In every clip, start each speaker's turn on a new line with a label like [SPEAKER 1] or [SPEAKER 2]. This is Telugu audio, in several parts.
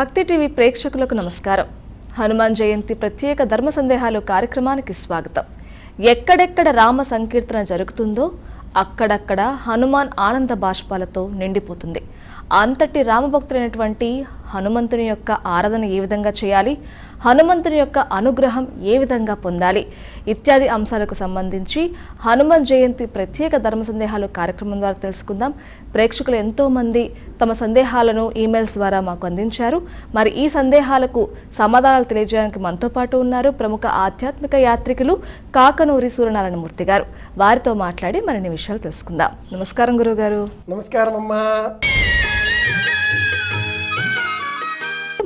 [SPEAKER 1] భక్తి టీవీ ప్రేక్షకులకు నమస్కారం. హనుమాన్ జయంతి ప్రత్యేక ధర్మ సందేహాలు కార్యక్రమానికి స్వాగతం. ఎక్కడెక్కడ రామ సంకీర్తన జరుగుతుందో అక్కడక్కడ హనుమాన్ ఆనంద బాష్పాలతో నిండిపోతుంది. అంతటి రామభక్తులైనటువంటి హనుమంతుని యొక్క ఆరాధన ఏ విధంగా చేయాలి? హనుమంతుని యొక్క అనుగ్రహం ఏ విధంగా పొందాలి? ఇత్యాది అంశాలకు సంబంధించి హనుమాన్ జయంతి ప్రత్యేక ధర్మ సందేహాలు కార్యక్రమం ద్వారా తెలుసుకుందాం. ప్రేక్షకులు ఎంతోమంది తమ సందేహాలను ఈమెయిల్స్ ద్వారా మాకు అందించారు. మరి ఈ సందేహాలకు సమాధానాలు తెలియజేయడానికి మనతో పాటు ఉన్నారు ప్రముఖ ఆధ్యాత్మిక యాత్రికులు కాకనూరి సూర్యనారాయణమూర్తి గారు. వారితో మాట్లాడి మరిన్ని విషయాలు తెలుసుకుందాం. నమస్కారం గురుగారు
[SPEAKER 2] నమస్కారం అమ్మా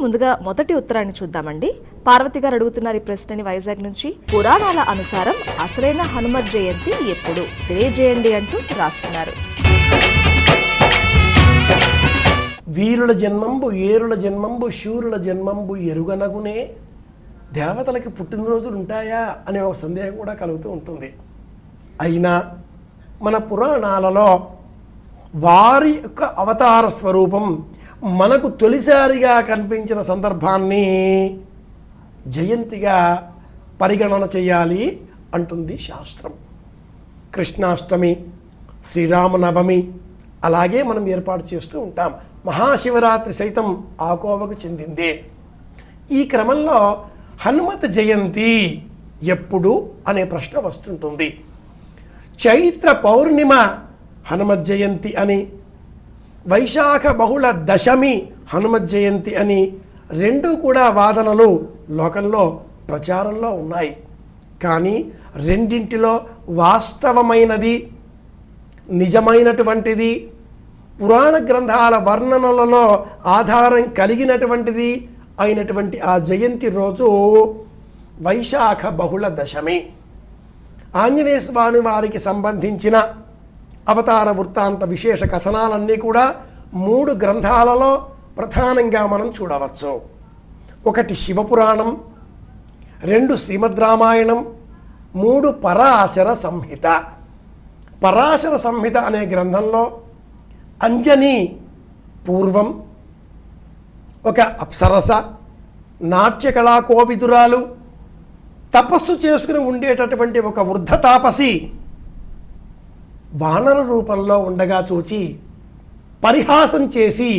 [SPEAKER 1] ముందుగా మొదటి ఉత్తరాన్ని చూద్దామండి. పార్వతి గారు అడుగుతున్నారు ఈ ప్రశ్నని వైజాగ్ నుంచి. పురాణాల అనుసారం అసలైన హనుమత్ జయంతి ఎప్పుడు? తెలియజేయండి అంటూ రాస్తున్నారు.
[SPEAKER 2] వీరుల జన్మంబు ఏరుల జన్మంబు శూరుల జన్మంబు ఎరుగనగునే దేవతలకి పుట్టినరోజులు ఉంటాయా అనే ఒక సందేహం కూడా కలుగుతూ ఉంటుంది. అయినా మన పురాణాలలో వారి యొక్క అవతార స్వరూపం మనకు తొలిసారిగా కనిపించిన సందర్భాన్ని జయంతిగా పరిగణన చేయాలి అంటుంది శాస్త్రం. కృష్ణాష్టమి శ్రీరామనవమి అలాగే మనం ఏర్పాటు చేస్తూ ఉంటాం. మహాశివరాత్రి సైతం ఆకోవకు చెందిందే. ఈ క్రమంలో హనుమత జయంతి ఎప్పుడు అనే ప్రశ్న వస్తుంటుంది. చైత్ర పౌర్ణిమ హనుమత్ జయంతి అని వైశాఖ బహుళ దశమి హనుమత్ జయంతి అని రెండు కూడా వాదనలు లోకంలో ప్రచారంలో ఉన్నాయి. కానీ రెండింటిలో వాస్తవమైనది నిజమైనటువంటిది పురాణ గ్రంథాల వర్ణనలలో ఆధారం కలిగినటువంటిది అయినటువంటి ఆ జయంతి రోజు వైశాఖ బహుళ దశమి. ఆంజనేయ స్వామి వారికి సంబంధించిన అవతార వృత్తాంత విశేష కథనాలన్నీ కూడా మూడు గ్రంథాలలో ప్రధానంగా మనం చూడవచ్చు. ఒకటి శివపురాణం రెండు శ్రీమద్ రామాయణం మూడు పరాశర సంహిత. పరాశర సంహిత అనే గ్రంథంలో అంజని పూర్వం ఒక అప్సరస నాట్యకళా కోవిదురాలు తపస్సు చేసుకుని ఉండేటటువంటి ఒక వృద్ధ తాపసి వానర రూపంలో ఉండగా చూచి పరిహాసం చేసి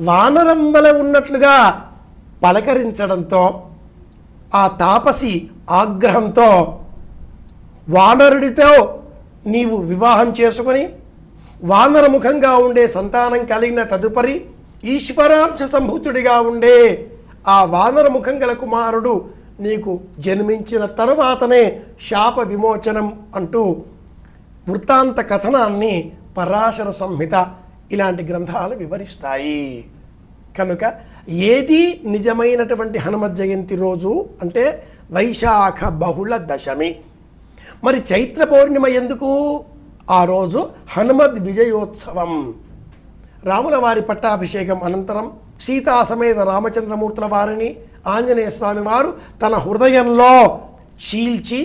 [SPEAKER 2] వానరమ్మల ఉన్నట్లుగా పలకరించడంతో ఆ తాపసి ఆగ్రహంతో వానరుడితో నీవు వివాహం చేసుకొని వానరముఖంగా ఉండే సంతానం కలిగిన తదుపరి ఈశ్వరాంశ సంభూతుడిగా ఉండే ఆ వానరముఖం గల కుమారుడు నీకు జన్మించిన తరువాతనే శాప విమోచనం అంటూ వృత్తాంత కథనాన్ని పరాశర సంహిత ఇలాంటి గ్రంథాలు వివరిస్తాయి. కనుక ఏది నిజమైనటువంటి హనుమ జయంతి రోజు అంటే వైశాఖ బహుళ దశమి. మరి చైత్ర పౌర్ణిమ ఎందుకు? ఆ రోజు హనుమద్ విజయోత్సవం రాముల వారి పట్టాభిషేకం అనంతరం సీతా సమేత రామచంద్రమూర్తుల వారిని ఆంజనేయ స్వామివారు తన హృదయంలో చీల్చి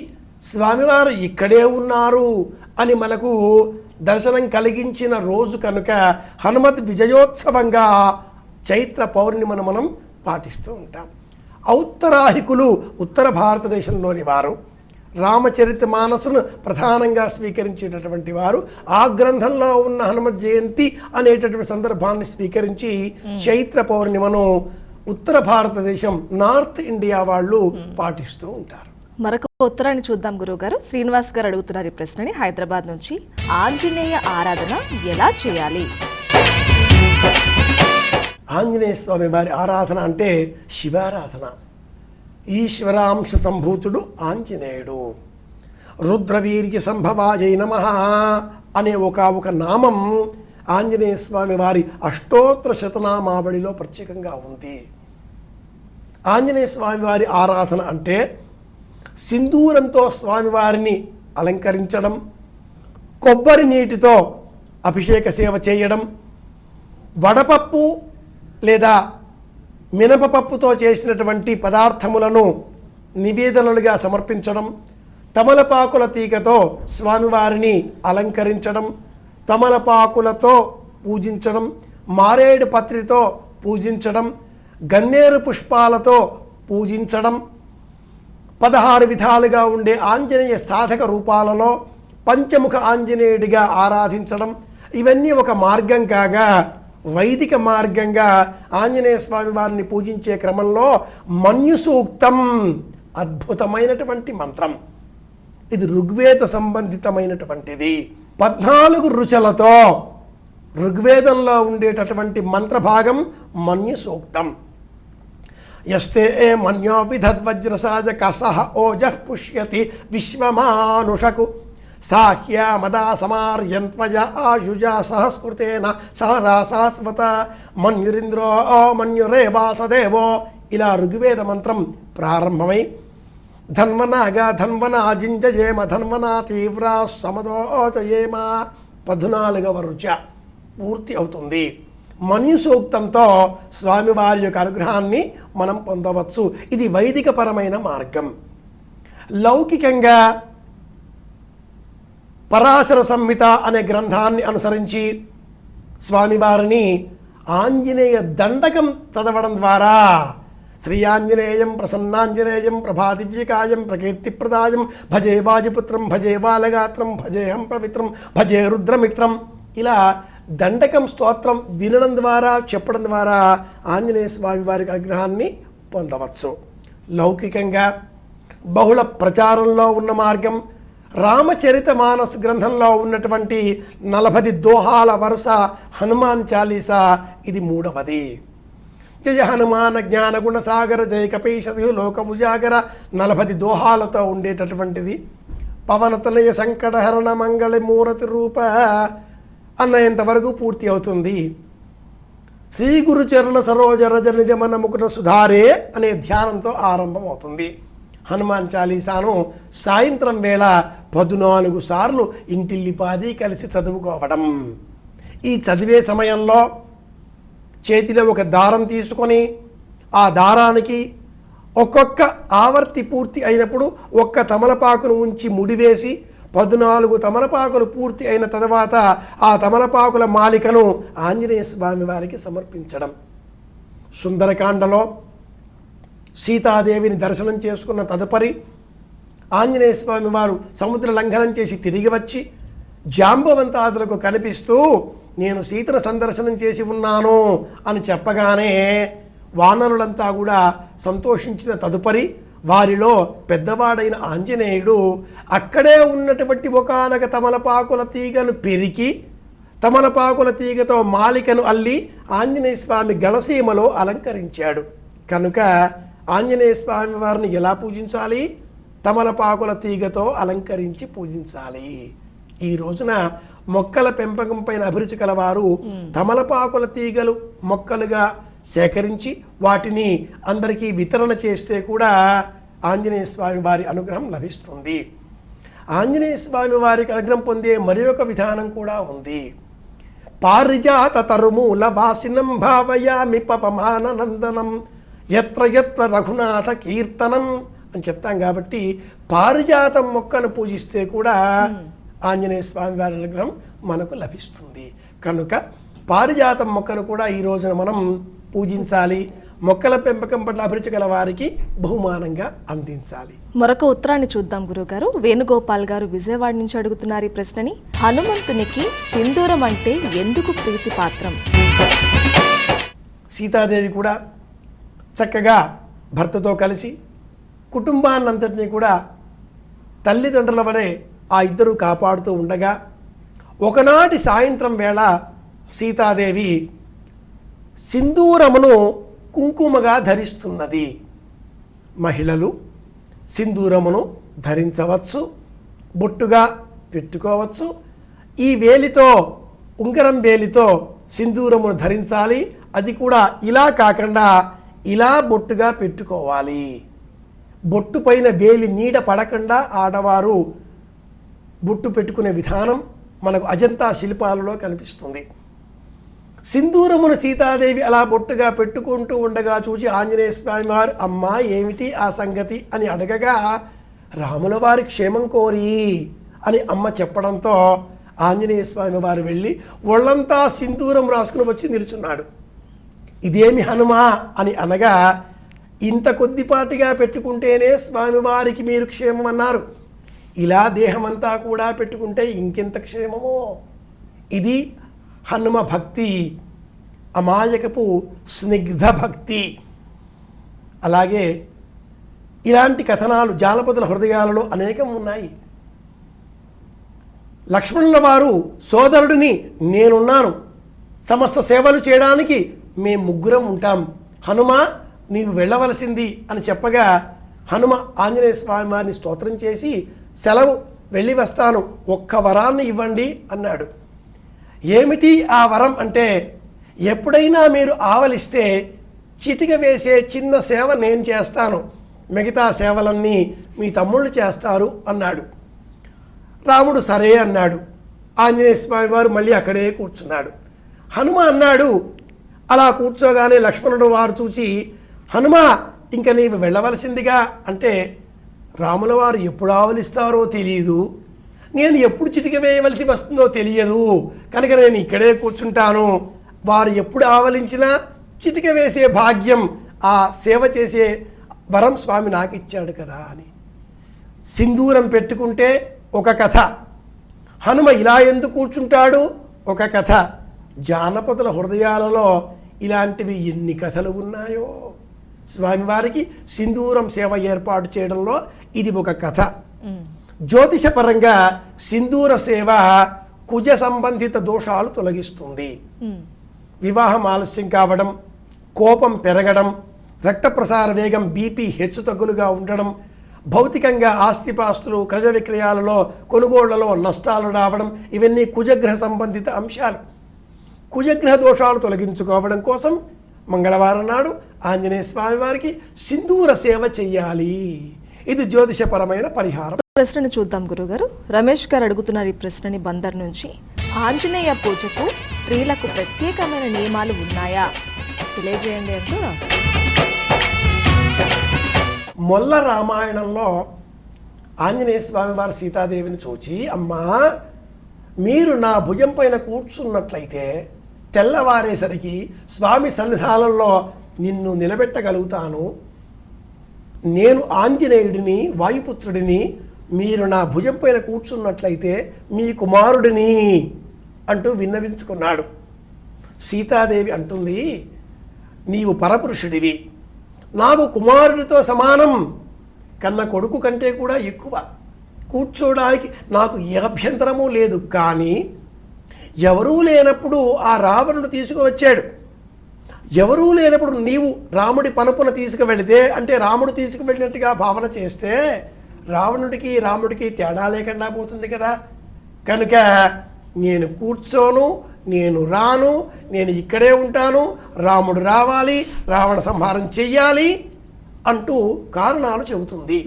[SPEAKER 2] స్వామివారు ఇక్కడే ఉన్నారు అని మనకు దర్శనం కలిగించిన రోజు కనుక హనుమత్ విజయోత్సవంగా చైత్ర పౌర్ణిమను మనం పాటిస్తూ ఉంటాం. ఔత్తరాహికులు ఉత్తర భారతదేశంలోని వారు రామచరిత మానసును ప్రధానంగా స్వీకరించేటటువంటి వారు ఆ గ్రంథంలో ఉన్న హనుమత్ జయంతి అనేటటువంటి సందర్భాన్ని స్వీకరించి చైత్ర పౌర్ణిమను ఉత్తర భారతదేశం నార్త్ ఇండియా వాళ్ళు పాటిస్తూ ఉంటారు.
[SPEAKER 1] మరొక ఉత్తరాన్ని చూద్దాం గురువుగారు. శ్రీనివాస్ గారు అడుగుతున్నారు ఈ ప్రశ్నని. హైదరాబాద్ నుంచి ఆంజనేయ ఆరాధన ఎలా చేయాలి?
[SPEAKER 2] ఆంజనేయ స్వామి వారి ఆరాధన అంటే శివారాధన. ఈశ్వరాంశ సంభూతుడు ఆంజనేయుడు. రుద్రవీర్య సంభవాయ నమ అనే ఒక ఒక నామం ఆంజనేయ స్వామి వారి అష్టోత్తర శతనామావళిలో ప్రత్యేకంగా ఉంది. ఆంజనేయ స్వామి వారి ఆరాధన అంటే సింధూరంతో స్వామివారిని అలంకరించడం కొబ్బరి నీటితో అభిషేక సేవ చేయడం వడపప్పు లేదా మినపపప్పుతో చేసినటువంటి పదార్థములను నివేదనలుగా సమర్పించడం తమలపాకుల తీగతో స్వామివారిని అలంకరించడం తమలపాకులతో పూజించడం మారేడు పత్రితో పూజించడం గన్నేరు పుష్పాలతో పూజించడం పదహారు విధాలుగా ఉండే ఆంజనేయ సాధక రూపాలలో పంచముఖ ఆంజనేయుడిగా ఆరాధించడం ఇవన్నీ ఒక మార్గం కాగా వైదిక మార్గంగా ఆంజనేయ స్వామి వారిని పూజించే క్రమంలో మన్యు సూక్తం అద్భుతమైనటువంటి మంత్రం. ఇది ఋగ్వేద సంబంధితమైనటువంటిది. పద్నాలుగు రుచులతో ఋగ్వేదంలో ఉండేటటువంటి మంత్రభాగం మన్యు సూక్తం యస్తే ఏ మన్యో విధద్వజ్రసాజ కసహ ఓజః పుష్యతి విశ్వమానుషకు. సాహ్యా మదా సమార్యంత్వయ ఆయుజ సహస్కృతేన సహసా సహస్వత మన్యురింద్రో మన్యురే వాసదేవో ఇలా ఋగ్వేద మంత్రం ప్రారంభమై ధన్వనాగా ధన్వనా జింజయేమ ధన్వనా తీవ్ర సమదోచయేమ పద్నాలుగవ రుచ పూర్తి అవుతుంది. మన్యు సూక్తంతో స్వామివారి యొక్క అనుగ్రహాన్ని మనం పొందవచ్చు. ఇది వైదికపరమైన మార్గం. లౌకికంగా పరాశర సంహిత అనే గ్రంథాన్ని అనుసరించి స్వామివారిని ఆంజనేయ దండకం చదవడం ద్వారా శ్రీ ఆంజనేయం ప్రసన్నాంజనేయం ప్రభాదివ్యకాయం ప్రకీర్తిప్రదాయం భజే వాజిపుత్రం భజే బాలగాత్రం భజేహం పవిత్రం భజే రుద్రమిత్రం ఇలా దండకం స్తోత్రం వినడం ద్వారా చెప్పడం ద్వారా ఆంజనేయ స్వామి వారి అనుగ్రహాన్ని పొందవచ్చు. లౌకికంగా బహుళ ప్రచారంలో ఉన్న మార్గం రామచరిత మానస్ గ్రంథంలో ఉన్నటువంటి నలభది దోహాల వరుస హనుమాన్ చాలీసా ఇది మూడవది. జయ హనుమాన జ్ఞానగుణ సాగర జయ కపీశతి లోక ఉజాగర నలభది దోహాలతో ఉండేటటువంటిది. పవనతనయ సంకటహరణ మంగళ మూరతి రూప అన్నంతవరకు పూర్తి అవుతుంది. శ్రీ గురు సరోజరజ నిజమన్న ముకుట సుధారే అనే ధ్యానంతో ఆరంభమవుతుంది. హనుమాన్ చాలీసాను సాయంత్రం వేళ పద్నాలుగు సార్లు ఇంటిల్లిపాది కలిసి చదువుకోవడం. ఈ చదివే సమయంలో చేతిలో ఒక దారం తీసుకొని ఆ దారానికి ఒక్కొక్క ఆవర్తి పూర్తి అయినప్పుడు ఒక్క తమలపాకును ఉంచి ముడివేసి పద్నాలుగు తమలపాకులు పూర్తి అయిన తర్వాత ఆ తమలపాకుల మాలికను ఆంజనేయ స్వామి వారికి సమర్పించడం. సుందరకాండలో సీతాదేవిని దర్శనం చేసుకున్న తదుపరి ఆంజనేయ స్వామి వారు సముద్ర లంఘనం చేసి తిరిగి వచ్చి జాంబవంతాదులకు కనిపిస్తూ నేను సీతను సందర్శనం చేసి ఉన్నాను అని చెప్పగానే వానరులంతా కూడా సంతోషించిన తదుపరి వారిలో పెద్దవాడైన ఆంజనేయుడు అక్కడే ఉన్నటువంటి ఒకనొక తమలపాకుల తీగను పెరికి తమలపాకుల తీగతో మాలికను అల్లి ఆంజనేయ స్వామి గళసీమలో అలంకరించాడు. కనుక ఆంజనేయ స్వామి వారిని ఎలా పూజించాలి? తమలపాకుల తీగతో అలంకరించి పూజించాలి. ఈ రోజున మొక్కల పెంపకం పైన అభిరుచి కలవారు తమలపాకుల తీగలు మొక్కలుగా సేకరించి వాటిని అందరికీ వితరణ చేస్తే కూడా ఆంజనేయ స్వామి వారి అనుగ్రహం లభిస్తుంది. ఆంజనేయ స్వామి వారికి అనుగ్రహం పొందే మరి ఒక విధానం కూడా ఉంది. పారిజాత తరుమూల వాసినం భావయామి పపమానందనం ఎత్ర ఎత్ర రఘునాథ కీర్తనం అని చెప్తాం కాబట్టి పారిజాతం మొక్కను పూజిస్తే కూడా ఆంజనేయ స్వామి వారి అనుగ్రహం మనకు లభిస్తుంది. కనుక పారిజాతం మొక్కను కూడా ఈ రోజున మనం పూజించాలి. మొక్కల పెంపకం పట్ల అభిరుచి గల వారికి బహుమానంగా అందించాలి.
[SPEAKER 1] మరొక ఉత్తరాన్ని చూద్దాం గురుగారు. వేణుగోపాల్ గారు విజయవాడ నుంచి అడుగుతున్నారు ఈ ప్రశ్నని. హనుమంతునికి సింధూరం అంటే ఎందుకు ప్రీతి పాత్రం?
[SPEAKER 2] సీతాదేవి కూడా చక్కగా భర్తతో కలిసి కుటుంబాన్నంతటినీ కూడా తల్లిదండ్రుల వలె ఆ ఇద్దరు కాపాడుతూ ఉండగా ఒకనాటి సాయంత్రం వేళ సీతాదేవి సింధూరమును కుంకుమగా ధరిస్తున్నది. మహిళలు సింధూరమును ధరించవచ్చు బొట్టుగా పెట్టుకోవచ్చు. ఈ వేలితో ఉంగరం వేలితో సింధూరమును ధరించాలి. అది కూడా ఇలా కాకుండా ఇలా బొట్టుగా పెట్టుకోవాలి. బొట్టు పైన వేలి నీడ పడకుండా ఆడవారు బొట్టు పెట్టుకునే విధానం మనకు అజంతా శిల్పాలలో కనిపిస్తుంది. సింధూరమును సీతాదేవి అలా బొట్టుగా పెట్టుకుంటూ ఉండగా చూచి ఆంజనేయ స్వామి వారు అమ్మా ఏమిటి ఆ సంగతి? అని అడగగా రాముల వారి క్షేమం కోరి అని అమ్మ చెప్పడంతో ఆంజనేయ స్వామి వారు వెళ్ళి ఒళ్ళంతా సింధూరం రాసుకుని వచ్చి నిలుచున్నాడు. ఇదేమి హనుమా? అని అనగా ఇంత కొద్దిపాటిగా పెట్టుకుంటేనే స్వామివారికి మీరు క్షేమం అన్నారు. ఇలా దేహమంతా కూడా పెట్టుకుంటే ఇంకెంత క్షేమమో? ఇది హనుమ భక్తి అమాయకపు స్నిగ్ధ భక్తి. అలాగే ఇలాంటి కథనాలు జానపదుల హృదయాలలో అనేకం ఉన్నాయి. లక్ష్మణుల వారు సోదరుడిని నేనున్నాను. సమస్త సేవలు చేయడానికి మేము ముగ్గురం ఉంటాం. హనుమ నీవు వెళ్ళవలసింది అని చెప్పగా హనుమ ఆంజనేయ స్వామి వారిని స్తోత్రం చేసి సెలవు వెళ్ళి వస్తాను. ఒక్క వరాన్ని ఇవ్వండి అన్నాడు. ఏమిటి ఆ వరం అంటే ఎప్పుడైనా మీరు ఆవలిస్తే చిటిక వేసే చిన్న సేవ నేను చేస్తాను. మిగతా సేవలన్నీ మీ తమ్ముళ్ళు చేస్తారు అన్నాడు. రాముడు సరే అన్నాడు. ఆంజనేయ స్వామి వారు మళ్ళీ అక్కడే కూర్చున్నాడు. హనుమ అన్నాడు అలా కూర్చోగానే లక్ష్మణుడు వారు చూసి హనుమ ఇంక నీవు వెళ్ళవలసిందిగా అంటే రాముల వారు ఎప్పుడు ఆవలిస్తారో తెలియదు నేను ఎప్పుడు చిటిక వేయవలసి వస్తుందో తెలియదు. కనుక నేను ఇక్కడే కూర్చుంటాను. వారు ఎప్పుడు ఆవలించినా చిటిక వేసే భాగ్యం ఆ సేవ చేసే వరం స్వామి నాకు ఇచ్చాడు కదా అని. సింధూరం పెట్టుకుంటే ఒక కథ. హనుమ ఇలా ఎందుకు కూర్చుంటాడు? ఒక కథ. జానపదుల హృదయాలలో ఇలాంటివి ఎన్ని కథలు ఉన్నాయో. స్వామివారికి సింధూరం సేవ ఏర్పాటు చేయడంలో ఇది ఒక కథ. జ్యోతిషపరంగా సింధూర సేవ కుజ సంబంధిత దోషాలు తొలగిస్తుంది. వివాహం ఆలస్యం కావడం కోపం పెరగడం రక్త ప్రసార వేగం బీపీ హెచ్చుతగ్గులుగా ఉండడం భౌతికంగా ఆస్తిపాస్తులు క్రయ విక్రయాలలో కొనుగోళ్ళలో నష్టాలు రావడం ఇవన్నీ కుజగ్రహ సంబంధిత అంశాలు. కుజగ్రహ దోషాలు తొలగించుకోవడం కోసం మంగళవారం నాడు ఆంజనేయ స్వామి వారికి సింధూర సేవ చెయ్యాలి. ఇది జ్యోతిషపరమైన పరిహారం.
[SPEAKER 1] ప్రశ్నను చూద్దాం గురుగారు. రమేష్ గారు అడుగుతున్నారు ఈ ప్రశ్నని బందర్ నుంచి. ఆంజనేయ పూజకు స్త్రీలకు ప్రత్యేకమైన నియమాలు ఉన్నాయా? తెలియజేయండి అంటూ
[SPEAKER 2] మొల్ల రామాయణంలో ఆంజనేయ స్వామి వారి సీతాదేవిని చూచి అమ్మా మీరు నా భుజం పైన కూర్చున్నట్లయితే తెల్లవారేసరికి స్వామి సన్నిధానంలో నిన్ను నిలబెట్టగలుగుతాను. నేను ఆంజనేయుడిని వాయుపుత్రుడిని మీరు నా భుజం పైన కూర్చున్నట్లయితే మీ కుమారుడిని అంటూ విన్నవించుకున్నాడు. సీతాదేవి అంటుంది నీవు పరపురుషుడివి. నాకు కుమారుడితో సమానం. కన్న కొడుకు కంటే కూడా ఎక్కువ. కూర్చోడానికి నాకు ఏ అభ్యంతరము లేదు. కానీ ఎవరూ లేనప్పుడు ఆ రావణుడు తీసుకువచ్చాడు. ఎవరూ లేనప్పుడు నీవు రాముడి పనుపున తీసుకువెళితే అంటే రాముడు తీసుకువెళ్ళినట్టుగా భావన చేస్తే రావణుడికి రాముడికి తేడా లేకుండా పోతుంది కదా. కనుక నేను కూర్చోను నేను రాను నేను ఇక్కడే ఉంటాను రాముడు రావాలి రావణ సంహారం చెయ్యాలి అంటూ కారణాలు చెబుతుంది.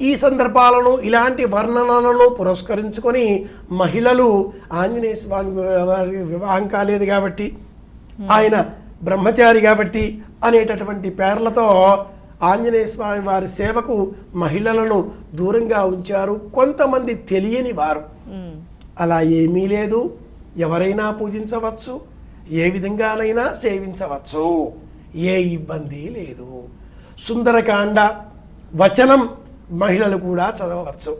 [SPEAKER 2] ఈ సందర్భాలను ఇలాంటి వర్ణనలను పురస్కరించుకొని మహిళలు ఆంజనేయ స్వామి వారి వివాహం కాలేదు కాబట్టి ఆయన బ్రహ్మచారి కాబట్టి అనేటటువంటి పేర్లతో ఆంజనేయ స్వామి వారి సేవకు మహిళలను దూరంగా ఉంచారు. కొంతమంది తెలియని వారు. అలా ఏమీ లేదు. ఎవరైనా పూజించవచ్చు. ఏ విధంగానైనా సేవించవచ్చు. ఏ ఇబ్బంది లేదు. సుందరకాండ వచనం మహిళలు కూడా చదవవచ్చు.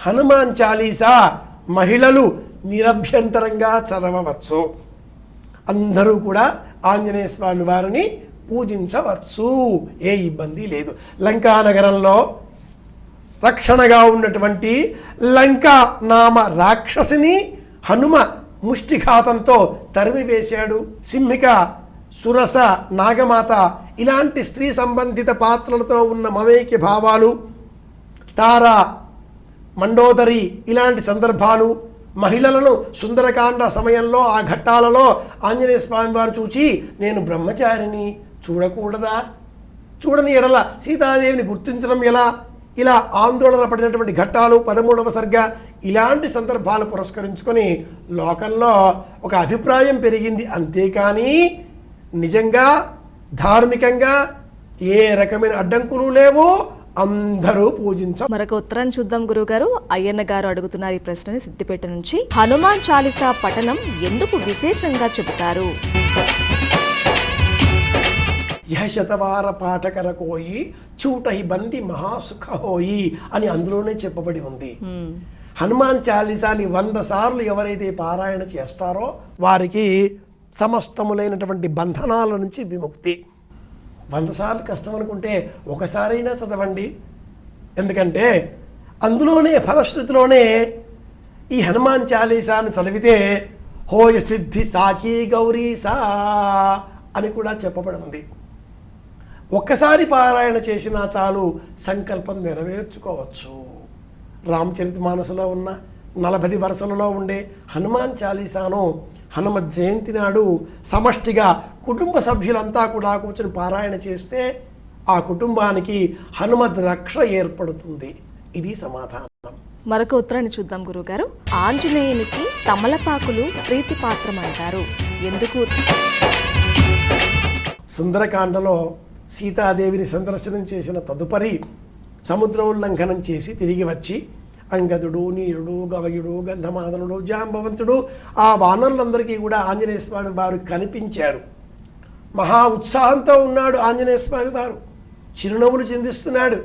[SPEAKER 2] హనుమాన్ చాలీసా మహిళలు నిరభ్యంతరంగా చదవవచ్చు. అందరూ కూడా ఆంజనేయ స్వామి వారిని పూజించవచ్చు. ఏ ఇబ్బంది లేదు. లంకా నగరంలో రక్షణగా ఉన్నటువంటి లంకా నామ రాక్షసిని హనుమ ముష్టిఘాతంతో తరిమివేశాడు సింహిక సురస నాగమాత ఇలాంటి స్త్రీ సంబంధిత పాత్రలతో ఉన్న మమేక్య భావాలు తార మండోదరి ఇలాంటి సందర్భాలు మహిళలను సుందరకాండ సమయంలో ఆ ఘట్టాలలో ఆంజనేయ స్వామి వారు చూచి నేను బ్రహ్మచారిని చూడకూడదా? చూడని ఎడల సీతాదేవిని గుర్తించడం ఎలా? ఇలా ఆందోళన పడినటువంటి ఘట్టాలు పదమూడవ సర్గ ఇలాంటి సందర్భాలు పురస్కరించుకొని లోకంలో ఒక అభిప్రాయం పెరిగింది. అంతేకాని నిజంగా ధార్మికంగా ఏ రకమైన అడ్డంకులు లేవు. అందరూ పూజించ
[SPEAKER 1] మరొక ఉత్తరాన్ని చూద్దాం గురుగారు అయ్యన్న గారు అడుగుతున్నారు ఈ ప్రశ్నని సిద్దిపేట నుంచి. హనుమాన్ చాలీసా పఠనం ఎందుకు విశేషంగా చెబుతారు?
[SPEAKER 2] యహ శతవార పాఠకర కోయి చూటహి బంది మహాసుఖ హోయి అని అందులోనే చెప్పబడి ఉంది. హనుమాన్ చాలీసాని వంద సార్లు ఎవరైతే పారాయణ చేస్తారో వారికి సమస్తములైనటువంటి బంధనాల నుంచి విముక్తి. వంద సార్లు కష్టం అనుకుంటే ఒకసారైనా చదవండి. ఎందుకంటే అందులోనే ఫలశ్రుతిలోనే ఈ హనుమాన్ చాలీసాను చదివితే హోయ సిద్ధి సాకి గౌరీ సా అని కూడా చెప్పబడింది. ఒక్కసారి పారాయణ చేసినా చాలు సంకల్పం నెరవేర్చుకోవచ్చు. రామచరిత మానసులో ఉన్న నలభై వరుసలలో ఉండే హనుమాన్ చాలీసాను హనుమ జయంతి నాడు సమష్టిగా కుటుంబ సభ్యులంతా కూడా కూర్చొని పారాయణ చేస్తే ఆ కుటుంబానికి హనుమద్ రక్ష ఏర్పడుతుంది. ఇది సమాధానం.
[SPEAKER 1] మరొక ఉత్తరాన్ని చూద్దాం గురుగారు ఆంజనేయునికి తమలపాకులు ప్రీతిపాత్రం అంటారు ఎందుకు?
[SPEAKER 2] సుందరకాండలో సీతాదేవిని సందర్శనం చేసిన తదుపరి సముద్ర ఉల్లంఘనం చేసి తిరిగి వచ్చి అంగదుడు నీరుడు గవయుడు గంధమాదనుడు జాంబవంతుడు. ఆ వానరులందరికీ కూడా ఆంజనేయ స్వామి వారు కనిపించారు. మహా ఉత్సాహంతో ఉన్నాడు ఆంజనేయ స్వామి వారు. చిరునవ్వులు చిందిస్తున్నాడు.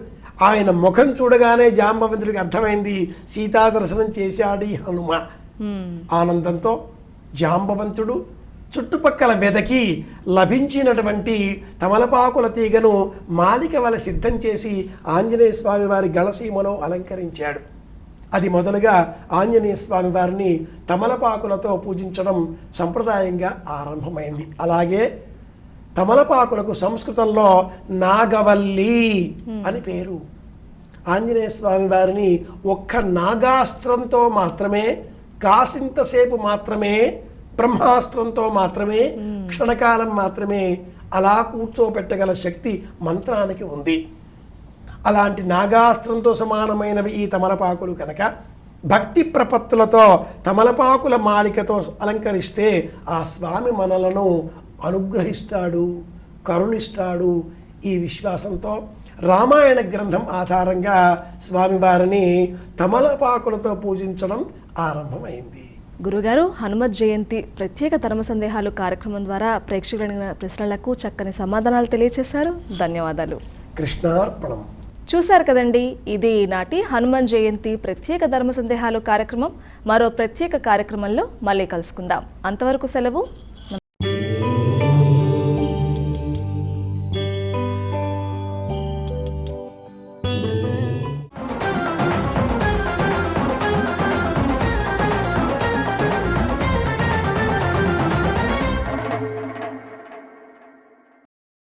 [SPEAKER 2] ఆయన ముఖం చూడగానే జాంబవంతుడికి అర్థమైంది సీతా దర్శనం చేశాడు ఈ హనుమ. ఆనందంతో జాంబవంతుడు చుట్టుపక్కల వెదకి లభించినటువంటి తమలపాకుల తీగను మాలిక వల సిద్ధం చేసి ఆంజనేయ స్వామి వారి గళసీమలో అలంకరించాడు. అది మొదలుగా ఆంజనేయ స్వామి వారిని తమలపాకులతో పూజించడం సంప్రదాయంగా ఆరంభమైంది. అలాగే తమలపాకులకు సంస్కృతంలో నాగవల్లి అని పేరు. ఆంజనేయ స్వామి వారిని ఒక్క నాగాస్త్రంతో మాత్రమే కాసింతసేపు మాత్రమే బ్రహ్మాస్త్రంతో మాత్రమే క్షణకాలం మాత్రమే అలా కూర్చోపెట్టగల శక్తి మంత్రానికి ఉంది. అలాంటి నాగాస్త్రంతో సమానమైనవి ఈ తమలపాకులు కనుక భక్తి ప్రపత్తులతో తమలపాకుల మాలికతో అలంకరిస్తే ఆ స్వామి మనలను అనుగ్రహిస్తాడు కరుణిస్తాడు. ఈ విశ్వాసంతో రామాయణ గ్రంథం ఆధారంగా స్వామివారిని తమలపాకులతో పూజించడం ఆరంభమైంది.
[SPEAKER 1] గురుగారు హనుమత్ జయంతి ప్రత్యేక ధర్మ సందేహాలు కార్యక్రమం ద్వారా ప్రేక్షకుల ప్రశ్నలకు చక్కని సమాధానాలు తెలియజేశారు ధన్యవాదాలు.
[SPEAKER 2] కృష్ణార్పణం.
[SPEAKER 1] చూశారు కదండి ఇది ఈనాటి హనుమాన్ జయంతి ప్రత్యేక ధర్మ సందేహాలు కార్యక్రమం. మరో ప్రత్యేక కార్యక్రమంలో మళ్ళీ కలుసుకుందాం. అంతవరకు సెలవు.